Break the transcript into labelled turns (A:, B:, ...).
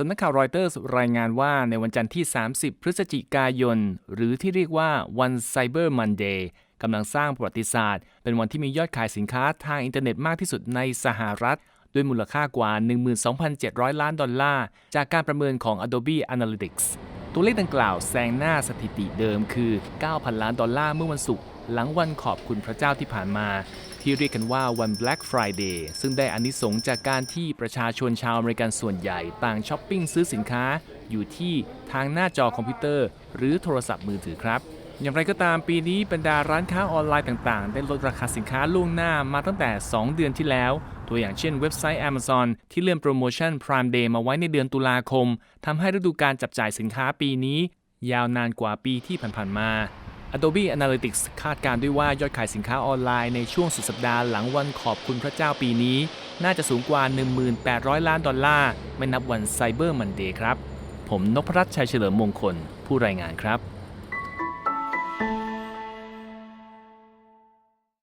A: สำนักข่าวรอยเตอร์สรายงานว่าในวันจันทร์ที่ 30 พฤศจิกายน หรือที่เรียกว่าวัน Cyber Monday กำลังสร้างประวัติศาสตร์ เป็นวันที่มียอดขายสินค้าทางอินเทอร์เน็ตมากที่สุดในสหรัฐ ด้วยมูลค่ากว่า 12,700 ล้านดอลลาร์ จากการประเมินของ Adobe Analytics ตัวเลขดังกล่าวแซงหน้าสถิติเดิมคือ 9,000 ล้านดอลลาร์เมื่อวันศุกร์หลังวันขอบคุณพระเจ้าที่ผ่านมา ที่เรียกกันว่าวัน Black Friday ซึ่งได้อานิสงส์จากการที่ประชาชนชาวอเมริกันส่วนใหญ่ต่างช้อปปิ้งซื้อสินค้า อยู่ที่ทางหน้าจอคอมพิวเตอร์ หรือโทรศัพท์มือถือครับ อย่างไรก็ตามปีนี้บรรดาร้านค้าออนไลน์ต่างๆ ได้ลดราคาสินค้าล่วงหน้ามาตั้งแต่ 2 เดือนที่แล้ว ตัวอย่างเช่นเว็บไซต์ Amazon ที่เลื่อนโปรโมชั่น Prime Day มาไว้ในเดือนตุลาคมทำให้ฤดูการจับจ่ายสินค้าปีนี้ ยาวนานกว่าปีที่ผ่านๆมา Adobe Analytics คาดการ์ด้วยว่ายอดขายสินค้าออนไลน์ในช่วงสุดสัปดาห์หลังวันขอบคุณพระเจ้าปีนี้ น่าจะสูงกว่า 1,800 ล้านดอลลาร์ ไม่นับวัน Cyber Monday ครับ ผมนพรัตน์ชัยเฉลิมมงคล ผู้รายงานครับ